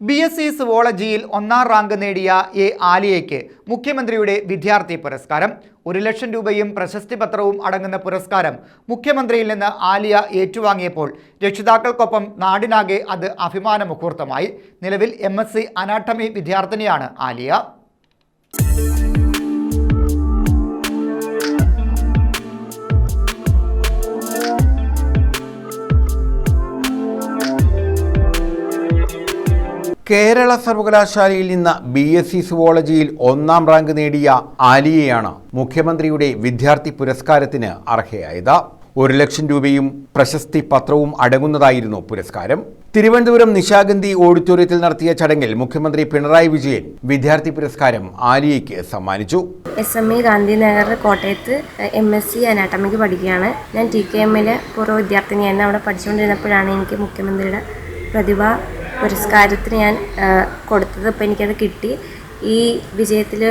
B S C സുവോളജിയിൽ ഒന്നാം rank നേടിയ A ആലിയയ്ക്ക് മുഖ്യമന്ത്രിയുടെ വിദ്യാർത്ഥി പുരസ്കാരം. ഒരു ലക്ഷം രൂപയും പ്രശസ്തി പത്രവും അടങ്ങുന്ന പുരസ്കാരം മുഖ്യമന്ത്രിയിൽ നിന്ന് ആലിയ ഏറ്റുവാങ്ങിയപ്പോൾ രക്ഷിതാക്കൾക്കൊപ്പം നാടിനാകെ അത് അഭിമാന മുഹൂർത്തമായി നിലവിൽ എം എസ് സി അനാട്ടമി വിദ്യാർത്ഥിനിയാണ് ആലിയ. കേരള സർവകലാശാലയിൽ നിന്ന് ബി എസ് സി സുവോളജിയിൽ ഒന്നാം റാങ്ക് നേടിയ ആലിയയാണ് മുഖ്യമന്ത്രിയുടെ വിദ്യാർത്ഥി പുരസ്കാരത്തിന് അർഹയായത്. ഒരു ലക്ഷം രൂപയും പ്രശസ്തി പത്രവും അടങ്ങുന്നതായിരുന്നു പുരസ്കാരം. തിരുവനന്തപുരം നിശാഗന്ധി ഓഡിറ്റോറിയത്തിൽ നടത്തിയ ചടങ്ങിൽ മുഖ്യമന്ത്രി പിണറായി വിജയൻ വിദ്യാർത്ഥി പുരസ്കാരം ആലിയയ്ക്ക് സമ്മാനിച്ചു. എസ് എം ഇ ഗാന്ധിനഗർ കോട്ടയത്ത് എം എസ് സി അനാട്ടമിക്ക് പഠിക്കുകയാണ്. ഞാൻ ടി കെ എമ്മിലെ പൂർവ വിദ്യാർത്ഥിനിയായിരുന്നു. അവിടെ പഠിച്ചുകൊണ്ടിരുന്നപ്പോഴാണ് എനിക്ക് മുഖ്യമന്ത്രിയുടെ പ്രതിഭ പുരസ്കാരത്തിന് ഞാൻ കൊടുത്തത്. അപ്പോൾ എനിക്കത് കിട്ടി. ഈ വിജയത്തിൽ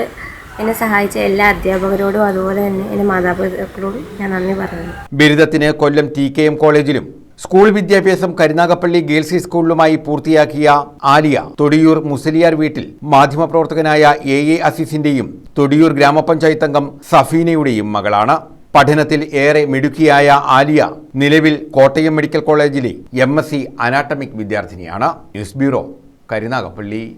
എന്നെ സഹായിച്ച എല്ലാ അധ്യാപകരോടും അതുപോലെ തന്നെ എന്റെ മാതാപിതാക്കളോടും ഞാൻ നന്ദി പറയുന്നു. ബിരുദത്തിന് കൊല്ലം ടി കെ എം കോളേജിലും സ്കൂൾ വിദ്യാഭ്യാസം കരുനാഗപ്പള്ളി ഗേൾസ് സ്കൂളിലുമായി പൂർത്തിയാക്കിയ ആലിയ തൊടിയൂർ മുസലിയാർ വീട്ടിൽ മാധ്യമപ്രവർത്തകനായ എ എ അസീസിന്റെയും തൊടിയൂർ ഗ്രാമപഞ്ചായത്ത് അംഗം സഫീനയുടെയും മകളാണ്. പഠനത്തിൽ ഏറെ മിടുക്കിയായ ആലിയ നിലവിൽ കോട്ടയം മെഡിക്കൽ കോളേജിലെ എം എസ് സി അനാട്ടമിക് വിദ്യാർത്ഥിനിയാണ്. News bureau Karunagappally.